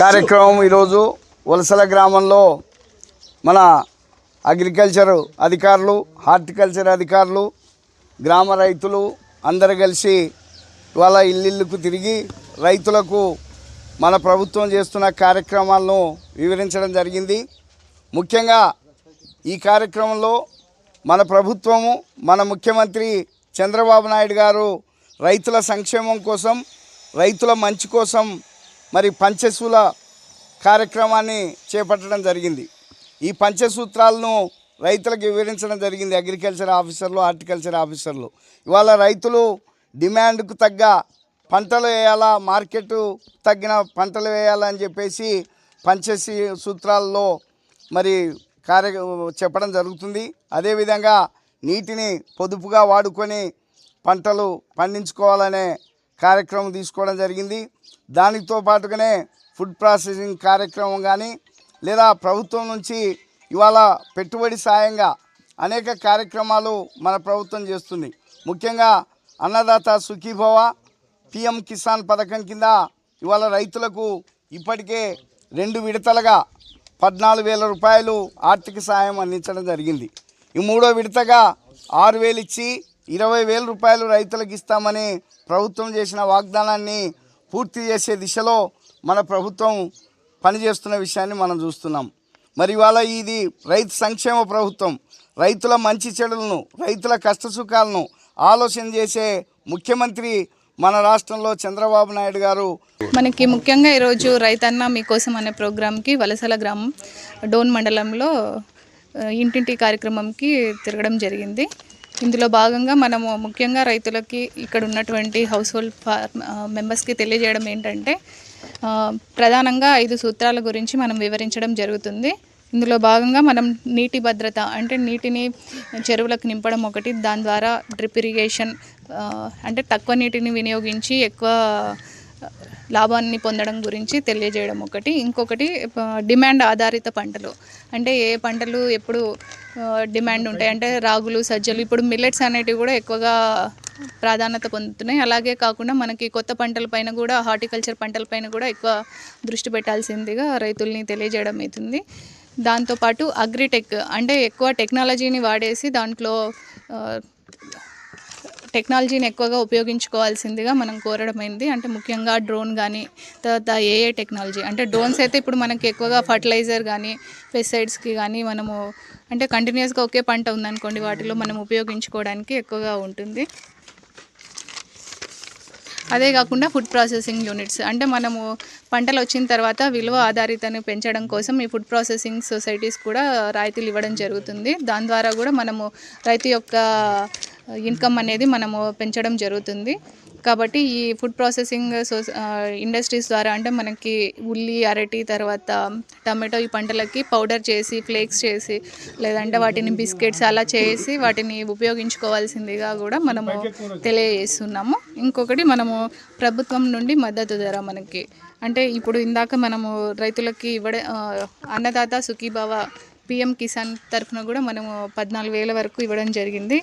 కార్యక్రమం ఈరోజు వలసల గ్రామంలో మన అగ్రికల్చర్ అధికారులు హార్టికల్చర్ అధికారులు గ్రామ రైతులు అందరు కలిసి ఇవాళ ఇల్లుకు తిరిగి రైతులకు మన ప్రభుత్వం చేస్తున్న కార్యక్రమాలను వివరించడం జరిగింది. ముఖ్యంగా ఈ కార్యక్రమంలో మన ప్రభుత్వము మన ముఖ్యమంత్రి చంద్రబాబు నాయుడు గారు రైతుల సంక్షేమం కోసం రైతుల మంచి కోసం మరి పంచశూల కార్యక్రమాన్ని చేపట్టడం జరిగింది. ఈ పంచసూత్రాలను రైతులకు వివరించడం జరిగింది అగ్రికల్చర్ ఆఫీసర్లు హార్టికల్చర్ ఆఫీసర్లు. ఇవాళ రైతులు డిమాండ్కు తగ్గ పంటలు వేయాలా మార్కెట్ తగ్గిన పంటలు వేయాలని చెప్పేసి పంచశీ సూత్రాల్లో మరి కార్య చెప్పడం జరుగుతుంది. అదేవిధంగా నీటిని పొదుపుగా వాడుకొని పంటలు పండించుకోవాలనే కార్యక్రమం తీసుకోవడం జరిగింది. దానితో పాటుగానే ఫుడ్ ప్రాసెసింగ్ కార్యక్రమం కానీ లేదా ప్రభుత్వం నుంచి ఇవాళ పెట్టుబడి సాయంగా అనేక కార్యక్రమాలు మన ప్రభుత్వం చేస్తుంది. ముఖ్యంగా అన్నదాత సుఖీభవ పిఎం కిసాన్ పథకం కింద ఇవాళ రైతులకు ఇప్పటికే రెండు విడతలుగా పద్నాలుగు వేల రూపాయలు ఆర్థిక సాయం అందించడం జరిగింది. ఈ మూడో విడతగా ఆరు వేలు ఇచ్చి ఇరవై వేల రూపాయలు రైతులకు ఇస్తామని ప్రభుత్వం చేసిన వాగ్దానాన్ని పూర్తి చేసే దిశలో మన ప్రభుత్వం పనిచేస్తున్న విషయాన్ని మనం చూస్తున్నాం. మరి ఇవాళ ఇది రైతు సంక్షేమ ప్రభుత్వం. రైతుల మంచి చెడులను రైతుల కష్టసుఖాలను ఆలోచన చేసే ముఖ్యమంత్రి మన రాష్ట్రంలో చంద్రబాబు నాయుడు గారు. మనకి ముఖ్యంగా ఈరోజు రైతన్న మీకోసం అనే ప్రోగ్రాంకి వలసల గ్రామం డోన్ మండలంలో ఇంటింటి కార్యక్రమంకి తిరగడం జరిగింది. ఇందులో భాగంగా మనము ముఖ్యంగా రైతులకి ఇక్కడ ఉన్నటువంటి హౌస్ హోల్డ్ ఫార్మ్ మెంబర్స్కి తెలియజేయడం ఏంటంటే ప్రధానంగా ఐదు సూత్రాల గురించి మనం వివరించడం జరుగుతుంది. ఇందులో భాగంగా మనం నీటి భద్రత అంటే నీటిని చెరువులకు నింపడం ఒకటి దాని ద్వారా డ్రిప్ ఇరిగేషన్ అంటే తక్కువ నీటిని వినియోగించి ఎక్కువ లాభాన్ని పొందడం గురించి తెలియజేయడం ఒకటి. ఇంకొకటి డిమాండ్ ఆధారిత పంటలు. అంటే ఏ పంటలు ఎప్పుడు డిమాండ్ ఉంటాయి? అంటే రాగులు సజ్జలు ఇప్పుడు మిల్లెట్స్ అనేటివి కూడా ఎక్కువగా ప్రాధాన్యత పొందుతున్నాయి. అలాగే కాకుండా మనకి కొత్త పంటలపైన కూడా హార్టికల్చర్ పంటలపైన కూడా ఎక్కువ దృష్టి పెట్టాల్సిందిగా రైతుల్ని తెలియజేయడం అవుతుంది. దాంతోపాటు అగ్రిటెక్. అంటే ఎక్కువ టెక్నాలజీని వాడేసి దాంట్లో టెక్నాలజీని ఎక్కువగా ఉపయోగించుకోవాల్సిందిగా మనం కోరడమైంది అంటే ముఖ్యంగా డ్రోన్ కానీ తర్వాత ఏఏ టెక్నాలజీ. అంటే డ్రోన్స్ అయితే ఇప్పుడు మనకి ఎక్కువగా ఫర్టిలైజర్ కానీ పెస్టిసైడ్స్కి కానీ మనము అంటే కంటిన్యూస్గా ఒకే పంట ఉందనుకోండి వాటిలో మనం ఉపయోగించుకోవడానికి ఎక్కువగా ఉంటుంది. అదే కాకుండా ఫుడ్ ప్రాసెసింగ్ యూనిట్స్. అంటే మనము పంటలు వచ్చిన తర్వాత విలువ ఆధారితను పెంచడం కోసం ఈ ఫుడ్ ప్రాసెసింగ్ సొసైటీస్ కూడా రాయితీలు ఇవ్వడం జరుగుతుంది. దాని ద్వారా కూడా మనము రైతు యొక్క ఇన్కమ్ అనేది మనము పెంచడం జరుగుతుంది. కాబట్టి ఈ ఫుడ్ ప్రాసెసింగ్ సోస ఇండస్ట్రీస్ ద్వారా అంటే మనకి ఉల్లి అరటి తర్వాత టమాటో ఈ పంటలకి పౌడర్ చేసి ఫ్లేక్స్ చేసి లేదంటే వాటిని బిస్కెట్స్ అలా చేసి వాటిని ఉపయోగించుకోవాల్సిందిగా కూడా మనము తెలియజేస్తున్నాము. ఇంకొకటి మనము ప్రభుత్వం నుండి మద్దతు ధర మనకి. అంటే ఇప్పుడు ఇందాక మనము రైతులకి ఇవ్వడ అన్నదాత సుఖీభావ పిఎం కిసాన్ తరఫున కూడా మనము పద్నాలుగు వేల వరకు ఇవ్వడం జరిగింది.